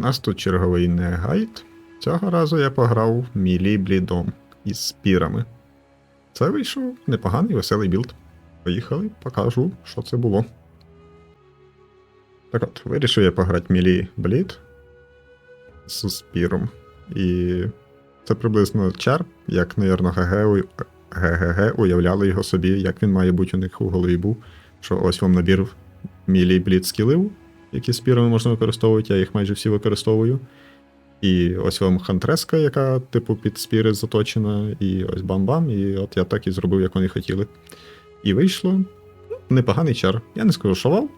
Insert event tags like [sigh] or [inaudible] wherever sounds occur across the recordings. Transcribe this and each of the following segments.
У нас тут черговий не гайд. Цього разу я пограв мілі блідом із спірами. Це вийшов непоганий веселий білд. Поїхали, покажу, що це було. Так от, вирішив я пограти мілі блід з спіром. І це приблизно чар, як, навірно, ГГ, ГГГ уявляли його собі, як він має бути у них у голові був. Що ось вам набір мілі блід скілів, які спірами можна використовувати, я їх майже всі використовую. І ось вам хантреска, яка, типу, під спіри заточена, і ось бам-бам, і от я так і зробив, як вони хотіли. І вийшло непоганий чар. Я не скажу, що вау.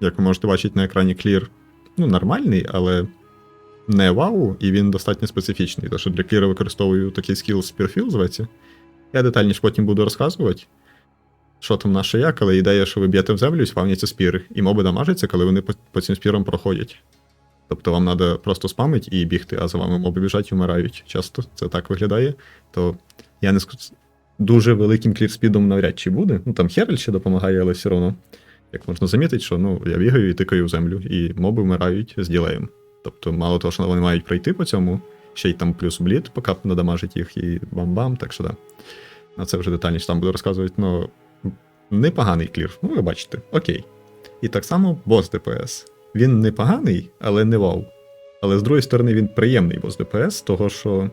Як ви можете бачити на екрані клір, ну, нормальний, але не вау, і він достатньо специфічний. Тому що для кліра використовую такий скіл Spearfill, зветься. Я детальніше потім буду розказувати, що там наше як, але ідея, що ви б'єте в землю і спавняться спіри. І моби дамажаться, коли вони по, по цим спірам проходять. Тобто вам треба просто спамити і бігти, а за вами моби біжать і вмирають. Часто це так виглядає. То я не скажу, дуже великим клірспідом навряд чи буде. Ну там Херель ще допомагає, але все одно. Як можна замітити, що ну, я бігаю і тикаю в землю, і моби вмирають з ділеєм. Тобто, мало того, що вони мають пройти по цьому, ще й там плюс блід, поки надамажить їх, і бам-бам, так що да. На це вже детальніше там буду розказувати, ну непоганий клір. Ну, ви бачите, окей. І так само бос ДПС. Він непоганий, але не вау. Але з другої сторони, він приємний бос ДПС, того що.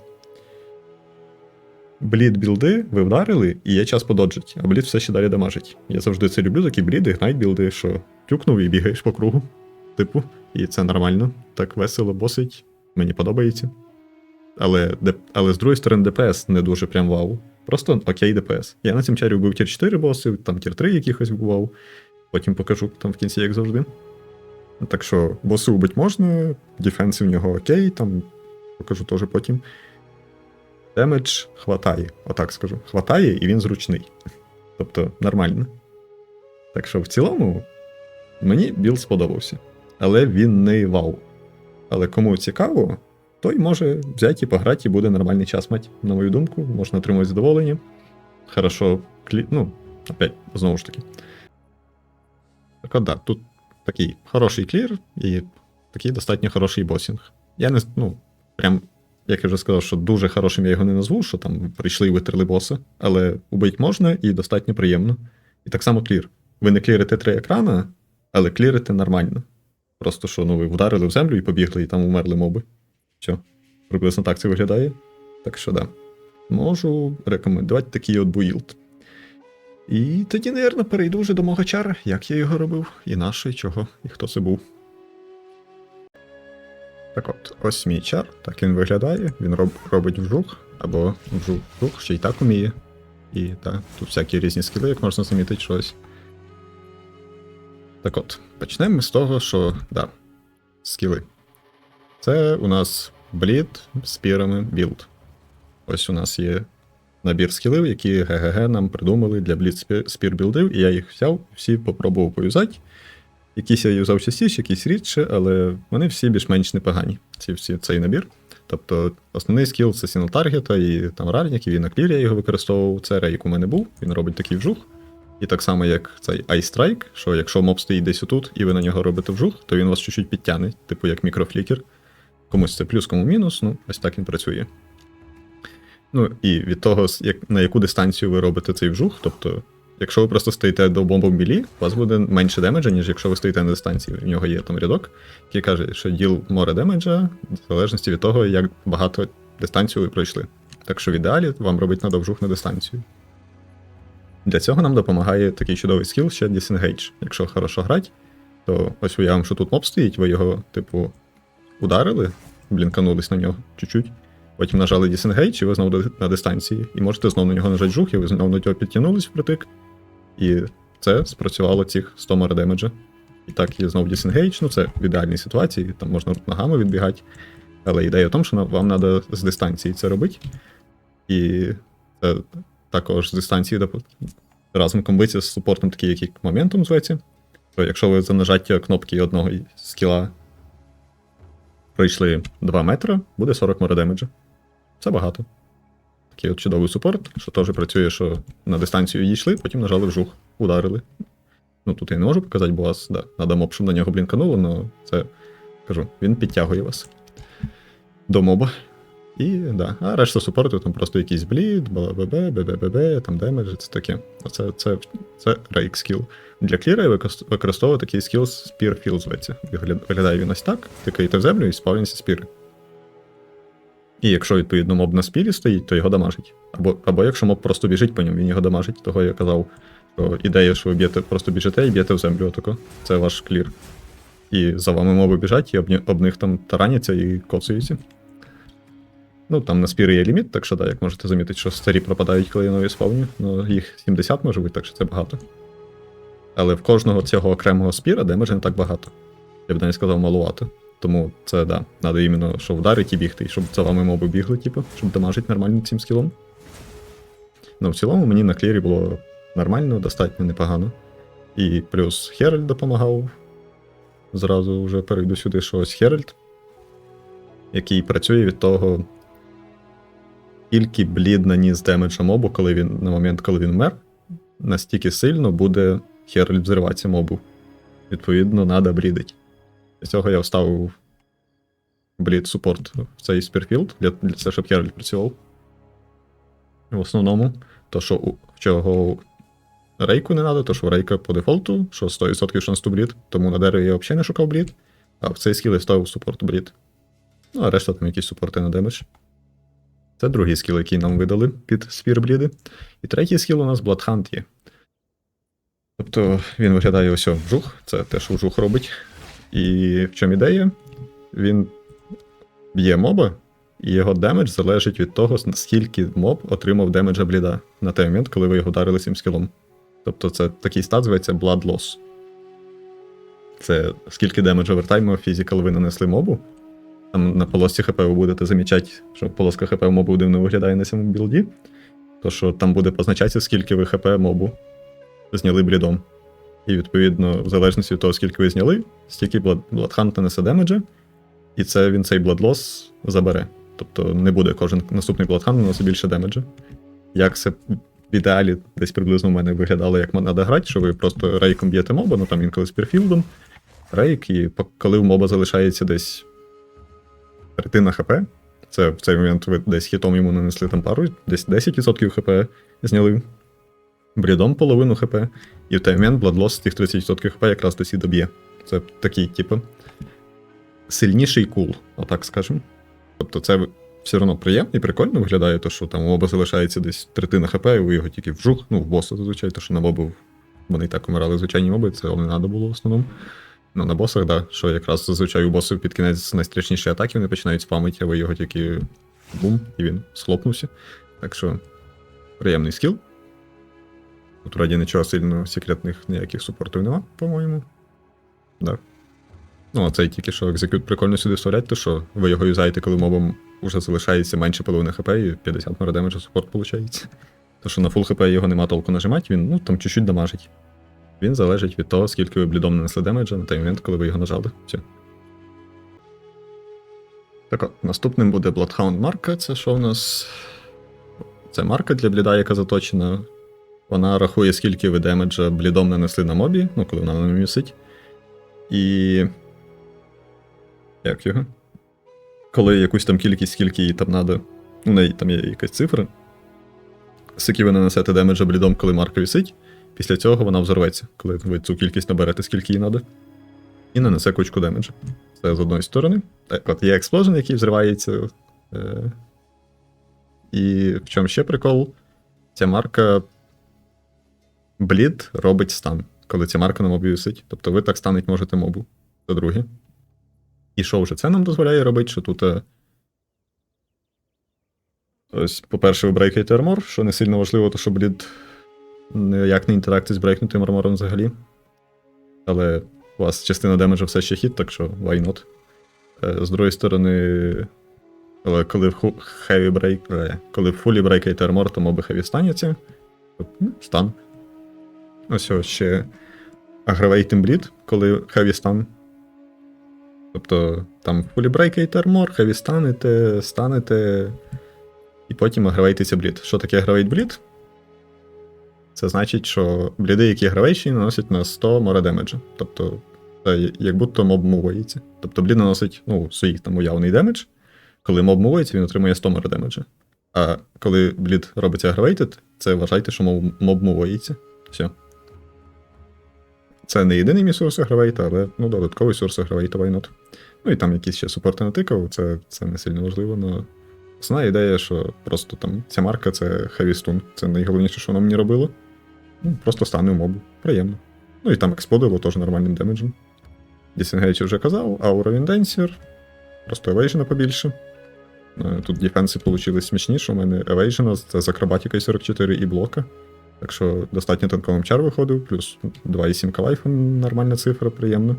Блід білди ви вдарили, і є час пододжить, а блід все ще далі дамажить. Я завжди це люблю, такі бліди, гнайт білди, що тюкнув і бігаєш по кругу. Типу, і це нормально, так весело босить, мені подобається. Але, але з другої сторони, ДПС не дуже прям вау. Просто окей ДПС. Я на цім чарі вбив тір 4 боси, там тір 3 якихось вбивав. Потім покажу там в кінці, як завжди. Так що, боси убить можна, дефенси в нього окей, там покажу теж потім. Демедж хватає, отак скажу. Хватає, і він зручний. Тобто нормально. Так що в цілому мені білд сподобався. Але він не вау. Але кому цікаво, той може взяти і пограти, і буде нормальний час мати, на мою думку, можна отримати задоволення. Хорошо, клі... ну, опять, знову ж таки. Так от да, тут такий хороший клір і такий достатньо хороший босінг. Я не, ну, прям, як я вже сказав, що дуже хорошим я його не назву, що там прийшли і витерли боса, але убить можна і достатньо приємно. І так само клір. Ви не клірите три екрана, але клірите нормально. Просто що ну, ви вдарили в землю і побігли, і там умерли моби. Все. Приблизно так це виглядає. Так що да. Можу рекомендувати такий от буїлд. І тоді, напевно, перейду вже до мого чара, як я його робив, і на що, і чого, і хто це був. Так от, ось мій чар, так він виглядає. Він роб, робить вжух, або вжух, вжух, ще й так уміє. І так, тут всякі різні скіли, як можна замітити щось. Так от, почнемо ми з того, що да, скіли. Це у нас блід з пірами білд. Ось у нас є набір скілів, які ГГГ нам придумали для блід спір білдів, і я їх взяв, всі попробував поюзати. Якісь я юзав частіше, якісь рідше, але вони всі більш-менш непогані. Ці всі цей набір. Тобто основний скіл це Сінл Таргета і там рарник, і на клір я його використовував. Це рейк у мене був, він робить такий вжух. І так само, як цей Strike, що якщо моб стоїть десь отут, і ви на нього робите вжух, то він вас чуть-чуть підтягне, типу як мікрофлікер. Комусь це плюс, кому мінус, ну, ось так він працює. Ну, і від того, як, на яку дистанцію ви робите цей вжух, тобто, якщо ви просто стоїте до бомбу білі, у вас буде менше демеджа, ніж якщо ви стоїте на дистанції. В нього є там рядок, який каже, що діл море демеджа, в залежності від того, як багато дистанцію ви пройшли. Так що в ідеалі вам робити треба вжух на дистанцію. Для цього нам допомагає такий чудовий скіл ще Disengage. Якщо хорошо грати, то ось уявимо, що тут моб стоїть, ви його, типу, ударили, блінканулись на нього чуть-чуть. Потім нажали Disengage, і ви знову на дистанції. І можете знову на нього нажати жух, і ви знову на нього підтягнулись впритик. І це спрацювало цих 100 море демеджа. І так є знову Disengage, ну це в ідеальній ситуації, там можна ногами відбігати. Але ідея в тому, що вам треба з дистанції це робити. І це також з дистанції разом комбиться з супортом, такий, як і моментом зветься. То якщо ви за нажаття кнопки одного скіла пройшли 2 метри, буде 40 море демеджа. Це багато. Такий от чудовий супорт, що теж працює, що на дистанцію йшли, потім нажали вжух, ударили. Ну тут я не можу показати, бо вас да, надо щоб на нього блінкануло, але це кажу, він підтягує вас до моба. І да. А решта супорту там просто якийсь блід, БББ, БББ, там демедж, це таке. Оце це, це рейк скіл. Для кліра я використовую такий скіл Spear Fill зветься. Виглядає він ось так, тикаєте в землю і спавняться спіри. І якщо, відповідно, моб на спірі стоїть, то його дамажить. Або, або якщо моб просто біжить по ньому, він його дамажить. Того я казав, що ідея, що ви б'єте, просто біжите і б'єте в землю отако. Це ваш клір. І за вами моби біжать, і об, об них там тараняться і коцуються. Ну, там на спіри є ліміт, так що, да, як можете замітити, що старі пропадають, коли я нові спавню. Ну, їх 70 може бути, так що це багато. Але в кожного цього окремого спіра демеджа не так багато. Я б навіть сказав, малувато. Тому це, да, треба іменно, що вдарити і бігти, і щоб за вами моби бігли, типу, щоб дамажити нормально цим скілом. Ну, в цілому мені на клірі було нормально, достатньо непогано. І плюс Херальд допомагав. Зразу вже перейду сюди, що ось Херальд, який працює від того, скільки блід наніс демеджа мобу, коли він, на момент, коли він вмер, настільки сильно буде Херальд взриватися мобу. Відповідно, треба брідити. Для цього я вставив блід супорт в цей спірфілд, для, для того, щоб Херальд працював. В основному, то, що у чого рейку не треба, то що рейка по дефолту, що 100% шанс ту брід, тому на дереві я взагалі не шукав брід, а в цей скіл я ставив супорт брід. Ну, а решта там якісь супорти на демедж. Це другий скіл, який нам видали під спірбліди. І третій скіл у нас Bloodhunt є. Тобто він виглядає ось вжух, це те, що вжух робить. І в чому ідея? Він б'є моба, і його демедж залежить від того, наскільки моб отримав демеджа бліда на той момент, коли ви його вдарили цим скілом. Тобто це такий стат зветься Blood Loss. Це скільки демеджа овертайму фізикал ви нанесли мобу. Там на полосці ХП ви будете замічати, що полоска ХП мобу дивно виглядає на цьому білді. То що там буде позначатися, скільки ви ХП мобу зняли блідом. І відповідно, в залежності від того, скільки ви зняли, стільки Blood- Bloodhunt несе демеджа, і це він цей Loss забере. Тобто не буде кожен наступний Bloodhunt наносити більше демеджа. Як це в ідеалі десь приблизно в мене виглядало, як треба грати, що ви просто рейком б'єте моба, ну там інколи з пірфілдом, рейк, і коли у моба залишається десь третина ХП, це в цей момент ви десь хітом йому нанесли там пару, десь 10% ХП зняли, брідом половину ХП, і в той момент з тих 30% ХП якраз десь і доб'є. Це такий, типу, сильніший кул, отак скажемо. Тобто це все одно приємно і прикольно виглядає, то, що там у моба залишається десь третина ХП, і ви його тільки вжух, ну, в боса зазвичай, то що на мобів вони і так умирали звичайні моби, це не треба було в основному. Ну, на босах, да, що якраз зазвичай у босів під кінець найстрашніші атаки вони починають спамити, а ви його тільки бум, і він схлопнувся. Так що приємний скіл. Тут раді нічого сильно секретних ніяких супортів нема, по-моєму. Да. Ну, а цей тільки що екзекют прикольно сюди вставлять, то що ви його юзаєте, коли мобом вже залишається менше половини хп, і 50 мора демеджа супорт виходить. То що на фул хп його нема толку нажимати, він ну там чуть-чуть дамажить. Він залежить від того, скільки ви блідом нанесли демеджа на той момент, коли ви його нажали. Так от, наступним буде Bloodhound марка. Це що в нас? Це марка для бліда, яка заточена. Вона рахує, скільки ви демеджа блідом нанесли на мобі, ну, коли вона на висить. І. Як його? Коли якусь там кількість, скільки їй там треба. У неї там є якась цифра. Скільки ви нанесете демеджа блідом, коли марка висить. Після цього вона взорветься, коли ви цю кількість наберете, скільки їй треба. І нанесе кучку демеджа. Це з одної сторони. Так, от є експложен, який взривається. Е- і в чому ще прикол? Ця марка Блід робить стан, коли ця марка на мобі висить. Тобто ви так стануть можете мобу. Це друге. І що вже це нам дозволяє робити, що тут. е, Ось, по-перше, ви брейкаєте армор, що не сильно важливо, то що блід ніяк не інтерактить з брейкнутим армором взагалі. Але у вас частина демеджа все ще хіт, так що why not. Е, З другої сторони, але коли в break, е, коли в фулі брейкаєте армор, то моби heavy станяться. Ну, Стан. Ось ось ще Aggravating Bleed, коли heavy стан. Тобто там в фулі брейкаєте армор, heavy станете, станете. І потім агравейтеся блід. Що таке агравейт блід? Це значить, що бліди, які агравейші, наносять на 100 мора демеджа. Тобто Це як будто моб мувається. Тобто блід наносить ну, свій там уявний демедж. Коли моб мувається, він отримує 100 мер демеджа. А коли блід робиться агравейтед, це вважайте, що моб, моб мувається. Все. Це не єдиний мій сурс агравейта, але ну, додатковий сурс агравейта not. Ну і там якісь ще супорти натикав, це, це не сильно важливо, але основна ідея, що просто там ця марка це stun. Це найголовніше, що воно мені робило. Ну, просто стане в мобу. Приємно. Ну і там експлодило теж нормальним демеджем. Дісенгейч вже казав, Аура Вінденсір. Просто евейжена побільше. Е, Тут дефенси получили смішніше. У мене евейжена з акробатикою 44 і блока. Так що достатньо танковим чар виходив, плюс 2,7 калайфа нормальна цифра, приємно.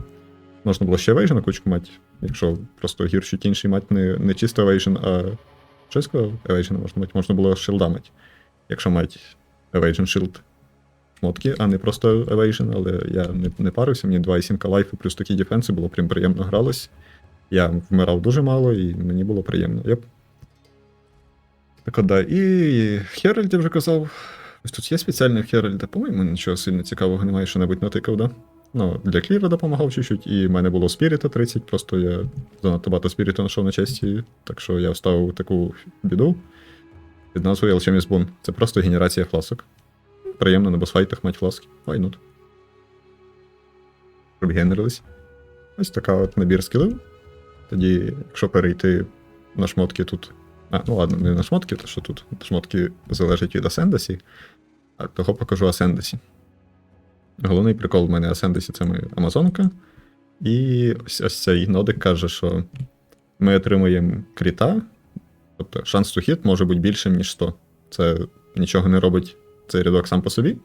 Можна було ще евейжена кучку мати, якщо просто гірші інший мати не, не чисто евейжен, а що я сказав? Евейжена можна мати, можна було шилда мати. Якщо мати евейжен шилд шмотки, а не просто Evasion, але я не, не парився, мені 2,7 калайфи плюс такі дефенси було прям приємно гралось. Я вмирав дуже мало і мені було приємно. Yep. Так да. І Херальд я вже казав. Ось тут є спеціальний Херальда, по-моєму, нічого сильно цікавого немає, що небудь натикав, да? Ну, для кліра допомагав чуть-чуть, і в мене було спіріта 30, просто я занадто багато спіріту знайшов на честі, так що я вставив таку біду під назвою Alchemist Boon. Це просто генерація фласок. Приємно на босфайтах мати фласки. Вайнут. Щоб генерились. Ось така от набір скілів. Тоді, якщо перейти на шмотки тут. А, ну ладно, не на шмотки, то що тут шмотки залежать від Асендасі. А того покажу Асендасі. Головний прикол в мене Асендасі це моя Амазонка. І ось, ось цей нодик каже, що ми отримуємо кріта. Тобто шанс to hit може бути більшим, ніж 100. Це нічого не робить цей рядок сам по собі.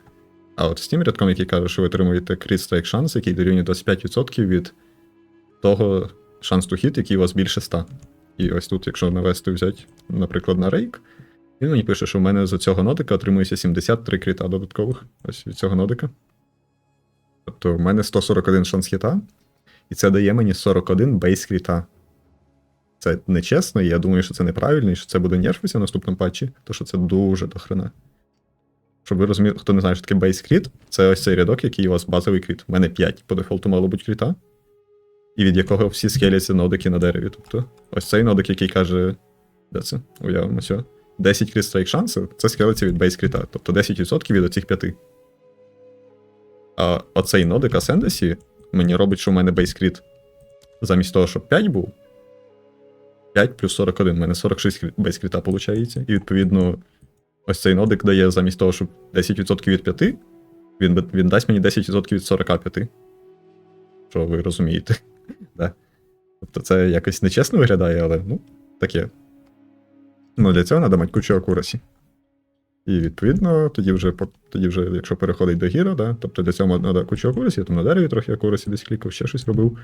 А от з тим рядком, який каже, що ви отримуєте крит страйк шанс, який дорівнює 25% від того шанс to hit, який у вас більше 100. І ось тут, якщо навести взяти, наприклад, на рейк, він мені пише, що в мене з цього нодика отримується 73 кріта додаткових. Ось від цього нодика. Тобто в мене 141 шанс хіта, і це дає мені 41 бейс кріта. Це нечесно, і я думаю, що це неправильно, і що це буде нерфитися в наступному патчі, тому що це дуже дохрена. Щоб ви розуміли, хто не знає, що таке бейс кріт, це ось цей рядок, який у вас базовий кріт. У мене 5 по дефолту мало бути кріта, і від якого всі скеляться нодики на дереві. Тобто, ось цей нодик, який каже. Де це? Уявимо, все. 10 кріт страйк шансу, це скелеться від бейс кріта. Тобто 10% від оцих 5. А оцей нодик Ascendasі мені робить, що в мене бейс кріт замість того, щоб 5 був. 5 плюс 41, у мене 46 бейс кріта виходить. І відповідно. Ось цей нодик дає замість того, щоб 10% від 5, він, він дасть мені 10% від 45. Що ви розумієте? [laughs] да. Тобто це якось нечесно виглядає, але ну, таке. Ну, для цього треба мати кучу акурасі. І відповідно, тоді вже, тоді вже якщо переходить до гіра, да, тобто для цього треба кучу акурасі, я там на дереві трохи акурасі десь клікав, ще щось робив.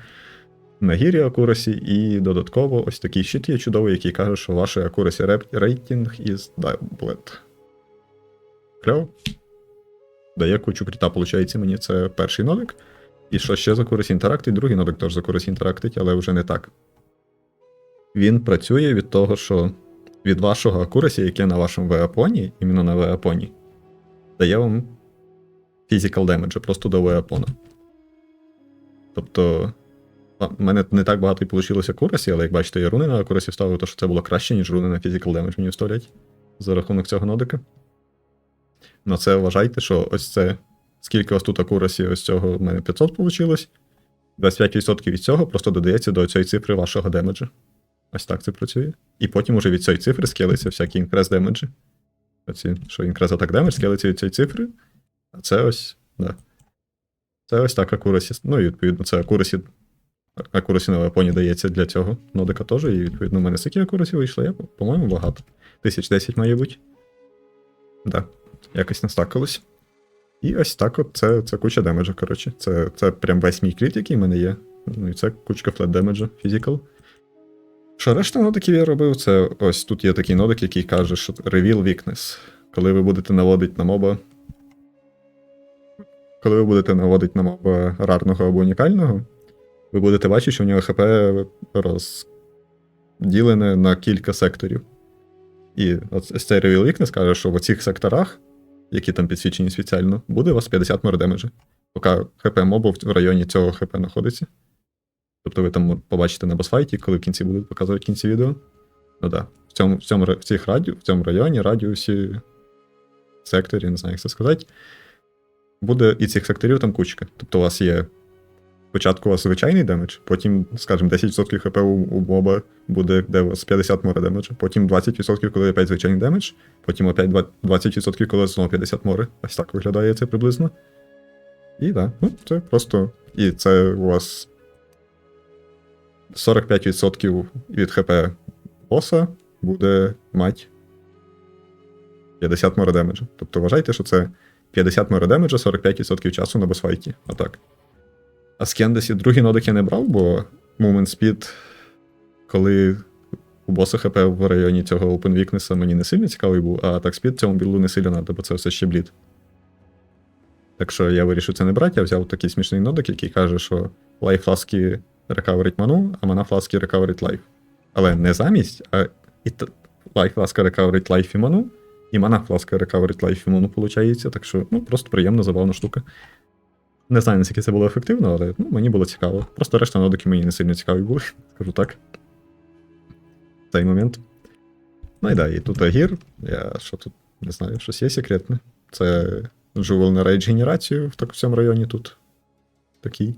На гірі акурасі, і додатково ось такий щит є чудовий, який каже, що ваш акурасі рейтинг із Doublet. Кльово. Дає кучу кріта, виходить, мені це перший нодик. І що ще за Курис інтерактить, другий нодик теж за Курис інтерактить, але вже не так. Він працює від того, що від вашого акурасі, яке на вашому веапоні, іменно на веапоні, дає вам physical damage просто до веапона. Тобто. У мене не так багато і вийшло акурасі, але як бачите, я руни на акурасі вставив, то що це було краще, ніж руни на physical damage мені вставлять за рахунок цього нодика. На це вважайте, що ось це. Скільки у вас тут акурасі, ось цього в мене 500 вийшло. 25% від цього просто додається до цієї цифри вашого демеджа. Ось так це працює. І потім уже від цієї цифри скелиться всякі інкрес демеджі. Оці, що інкрес атак демедж скелиться від цієї цифри. А це ось. Да. Це ось так акурасі. Ну і відповідно, це акурасі. Акурасі на вепоні дається для цього нодика теж. І відповідно, в мене скільки акурасі вийшло, я, по-моєму, багато. 1010 має бути. Да якось настакалось. І ось так от це, це куча демеджа, коротше. Це, це прям весь мій кріт, який в мене є. Ну і це кучка флет демеджа, фізикал. Що решта нодиків я робив, це ось тут є такий нодик, який каже, що Reveal Weakness. Коли ви будете наводити на моба. Коли ви будете наводити на моба рарного або унікального, ви будете бачити, що в нього ХП розділене на кілька секторів. І ось цей Reveal Weakness каже, що в оцих секторах які там підсвічені спеціально, буде у вас 50 мер демеджа. поки ХП мобу в районі цього ХП знаходиться. Тобто ви там побачите на босфайті, коли в кінці будуть показувати кінці відео. Ну так. В цьому, в цьому, в цих раді, в цьому районі, радіусі, секторі, не знаю, як це сказати. Буде і цих секторів там кучка. Тобто у вас є. Спочатку у вас звичайний демедж, потім, скажімо, 10% хп у, у моба буде, де у вас 50 море демеджа, потім 20%, коли опять звичайний демедж, потім опять 20%, коли знову 50 море. Ось так виглядає це приблизно. І так, ну, це просто. І це у вас 45% від хп боса буде мати 50 море демеджа. Тобто вважайте, що це 50 море демеджа, 45% часу на босфайті. Отак. А з Кендесі другий нодик я не брав, бо Movement Speed, коли у боса ХП в районі цього Open Weakness мені не сильно цікавий був, а так спід цьому білду не сильно треба, бо це все ще блід. Так що я вирішив це не брати, я взяв такий смішний нодик, який каже, що лайф фласки рекаверить ману, а мана фласки рекаверить лайф. Але не замість, а і лайф фласка рекаверить лайф і ману, і мана фласка рекаверить лайф і ману, виходить. Так що, ну, просто приємна, забавна штука. Не знаю, наскільки це було ефективно, але ну, мені було цікаво. Просто решта нодики мені не сильно цікаві були, [laughs] скажу так. В цей момент. Ну і да, і тут Агір. Я що тут не знаю, щось є секретне. Це Jewel на рейдж генерацію в так- цьому районі тут. Такий.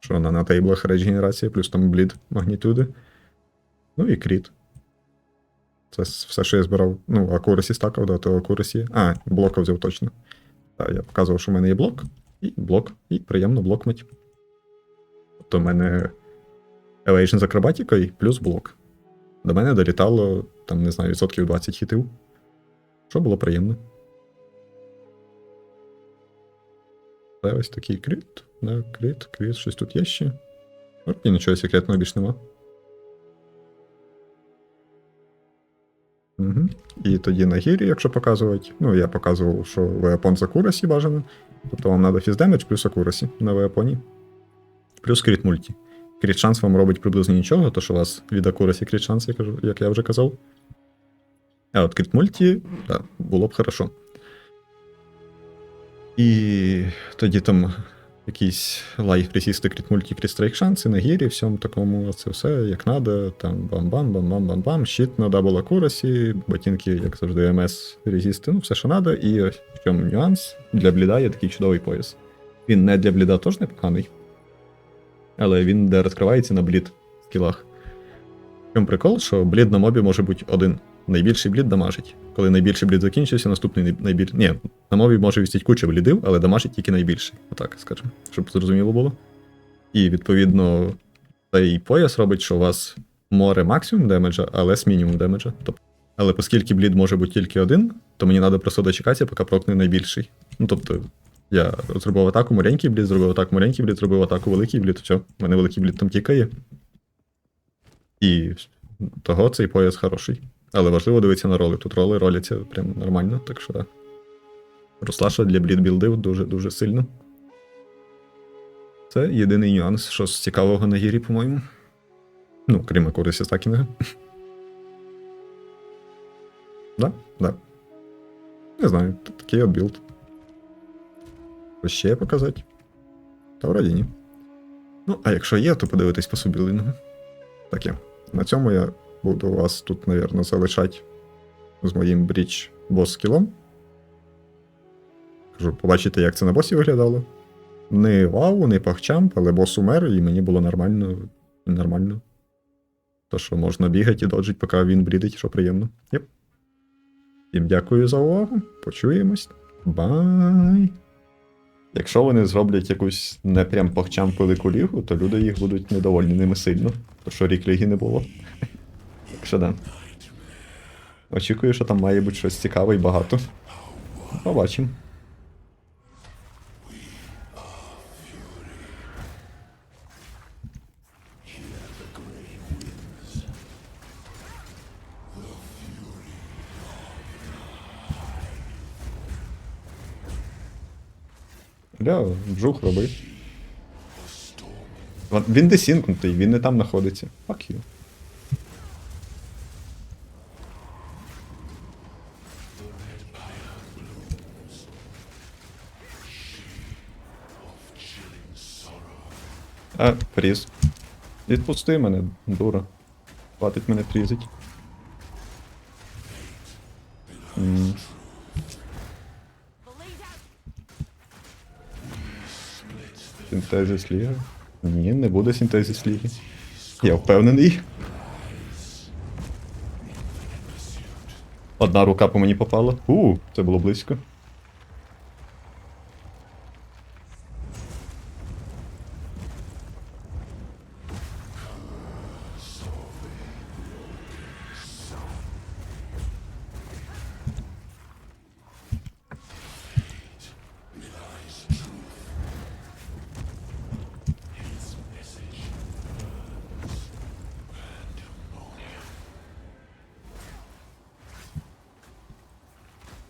Що вона на тейблах рейдж генерація, плюс там блід магнітюди. Ну і кріт. Це все, що я збирав. Ну, акурасі стакав, да, то акурасі. А, блока взяв точно. Так, я показував, що в мене є блок, і блок, і приємно блокнуть. Тобто в мене Elation з акробатикою плюс блок. До мене долітало, там, не знаю, відсотків 20 хітів. Що було приємно. Це ось такий кріт. Да, кріт, кріт, щось тут є ще. От і нічого секретного більш нема. Угу. І тоді на гірі, якщо показувати, ну я показував, що веапон з акурасі бажано. Тобто вам треба фіздемедж плюс акурасі на веапоні. Плюс кріт мульті. Кріт шанс вам робить приблизно нічого, то що у вас від акурасі кріт шанс, як я вже казав. А от кріт мульті, так, було б хорошо. І тоді там лайф ресісти кріт мульті, кріт шанси на гірі, всьому такому, це все як надо, там бам-бам, бам-бам-бам-бам, щит на дабл акурасі, ботинки, як завжди, МС резісти, ну все, що надо. І в чому нюанс. Для бліда є такий чудовий пояс. Він не для бліда теж непоганий. Але він де розкривається на блід скілах. В чому прикол, що блід на мобі може бути один. Найбільший блід дамажить. Коли найбільший блід закінчився, наступний най- найбільший. Ні, на мобі може вістіть куча блідів, але дамажить тільки найбільший. Отак, скажемо, щоб зрозуміло було. І відповідно цей пояс робить, що у вас море максимум демеджа, а лес мінімум демеджа. Тобто, але оскільки блід може бути тільки один, то мені треба просто дочекатися, поки прокне найбільший. Ну тобто, я зробив атаку маленький блід, зробив атаку маленький блід, зробив атаку великий блід, все, в мене великий блід там тікає. І того цей пояс хороший. Але важливо дивитися на роли. Тут роли роляться прям нормально, так що. Руслаша для блід білдив дуже-дуже сильно. Це єдиний нюанс, що з цікавого на гірі, по-моєму. Ну, крім акурисі стакінга. Да, да. Не знаю, такий от білд. Ще показати? Та вроді ні. Ну, а якщо є, то подивитись по субілингу. Таке. На цьому я буду вас тут, напевно, залишати з моїм бріч бос скілом. Кажу, побачите, як це на босі виглядало. Не вау, не пахчамп, але бос умер, і мені було нормально. Нормально. То, що можна бігати і доджить, поки він брідить, що приємно. Єп. Всім дякую за увагу. Почуємось. Бай. Якщо вони зроблять якусь не прям пахчамп велику лігу, то люди їх будуть недовольні ними сильно. То що рік ліги не було. Так да. Очікую, що там має бути щось цікаве і багато. Побачимо. Ля, вжух роби. Він десінкнутий, він не там знаходиться. Fuck you. А, фріз. Відпусти мене, дура. Хватить мене фрізить. М. Синтезис ліги? Ні, не буде синтезис ліги. Я впевнений. Одна рука по мені попала. У, це було близько.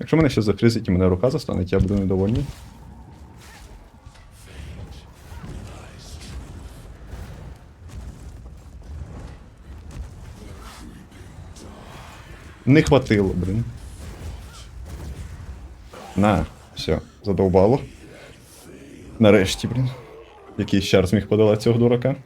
Якщо мене ще зафрізить і мене рука застанеть, я буду недовольний. Не хватило, блін. На, все, задовбало. Нарешті, блін. Який ще раз міг подолати цього дурака.